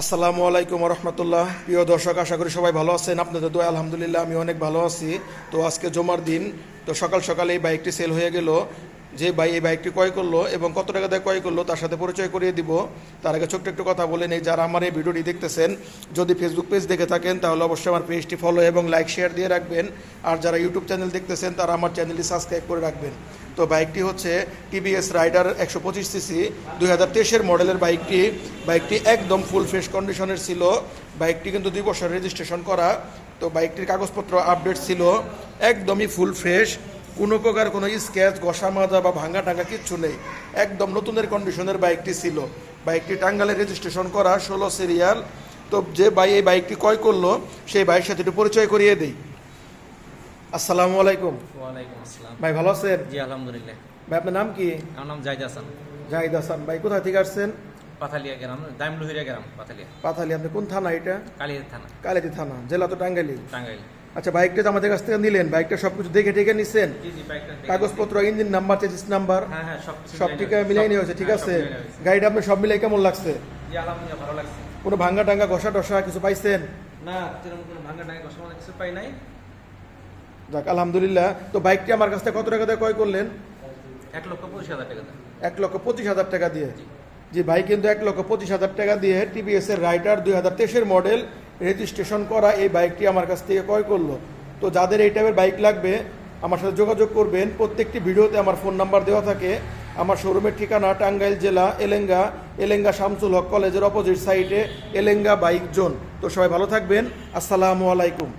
আসসালামু আলাইকুম রহমতুল্লাহ প্রিয় দর্শক, আশা করি সবাই ভালো আছেন। আপনাদের দোয়া, আলহামদুলিল্লাহ আমি অনেক ভালো আছি। তো আজকে জমার দিন, তো সকাল সকালে এই বাইকটি সেল হয়ে গেল। যে ভাই এই বাইকটি ক্রয় করল এবং কত টাকা দিয়ে ক্রয় করল তার সাথে পরিচয় করিয়ে দিব। তার আগে ছোট্ট একটু কথা বলে নেই, যারা আমার এই ভিডিওটি দেখতেছেন, যদি ফেসবুক পেজ দেখে থাকেন, তাহলে অবশ্যই আমার পেজটি ফলো এবং লাইক শেয়ার দিয়ে রাখবেন। আর যারা ইউটিউব চ্যানেল দেখতেছেন, তারা আমার চ্যানেলটি সাবস্ক্রাইব করে রাখবেন। তো বাইকটি হচ্ছে টিভিএস রাইডার একশো পঁচিশ সিসি দুই হাজার তেইশের মডেলের বাইকটি বাইকটি একদম ফুল ফ্রেশ কন্ডিশনের ছিল। বাইকটি কিন্তু দুই বছর রেজিস্ট্রেশন করা। তো বাইকটির কাগজপত্র আপডেট ছিল। একদমই ফুল ফ্রেশ কোনো প্রকার কোনো স্ক্যাচ ঘষা মাজা বা ভাঙা টাঙ্গা কিচ্ছু নেই। একদম নতুনের কন্ডিশনের বাইকটি ছিল। বাইকটি টাঙ্গালে রেজিস্ট্রেশন করা ষোলো সিরিয়াল তো যে ভাই এই বাইকটি ক্রয় করল সেই ভাইয়ের সাথে একটু পরিচয় করিয়ে দিই। আসসালামু আলাইকুম। ওয়ালাইকুম আসসালাম। ভাই ভালো আছেন? জি আলহামদুলিল্লাহ। ভাই আপনার নাম কি? আমার নাম জাহিদ হাসান। জাহিদ হাসান। ভাই কোথা থেকে আসছেন? পাথালিয়া গ্রাম দাইমলুহিরা গ্রাম পাথালিয়া। পাথালি আপনি কোন থানা এটা? কালিয়া থানা। কালেদি থানা জেলা তো টাঙ্গাইলি। টাঙ্গাইল। আচ্ছা বাইকটা তো আমাদের কাছ থেকে নিলেন বাইকটা সবকিছু দেখে টেকে দেখে- কাগজপত্র ইঞ্জিন নাম্বার চেজিস নাম্বার সব ঠিক মিলাই নিয়ে হয়েছে ঠিক হ্যাঁ, আছে? মিলাই হয়েছে। গাড়িটা আপনি সব মিলাই কেমন লাগছে? কোনো ভাঙ্গা টাঙ্গা ঘষা টসা কিছু পাইছেন? না কোনো মানে কিছু পাই নাই। যাক আলহামদুলিল্লাহ। তো বাইকটি আমার কাছ থেকে কত টাকা দিয়ে ক্রয় করলেন? এক লক্ষ পঁচিশ হাজার টাকা এক লক্ষ পঁচিশ হাজার টাকা দিয়ে? জি। ভাই কিন্তু এক লক্ষ পঁচিশ হাজার টাকা দিয়ে টিভিএস এর রাইডার দুই হাজার তেইশের মডেল রেজিস্ট্রেশন করা এই বাইকটি আমার কাছ থেকে ক্রয় করল। তো যাদের এই টাইপের বাইক লাগবে, আমার সাথে যোগাযোগ করবেন। প্রত্যেকটি ভিডিওতে আমার ফোন নাম্বার দেওয়া থাকে। আমার শোরুমের ঠিকানা টাঙ্গাইল জেলা, এলেঙ্গা এলেঙ্গা শামসুল হক কলেজের অপোজিট সাইটে এলেঙ্গা বাইক জোন তো সবাই ভালো থাকবেন। আসসালামু আলাইকুম।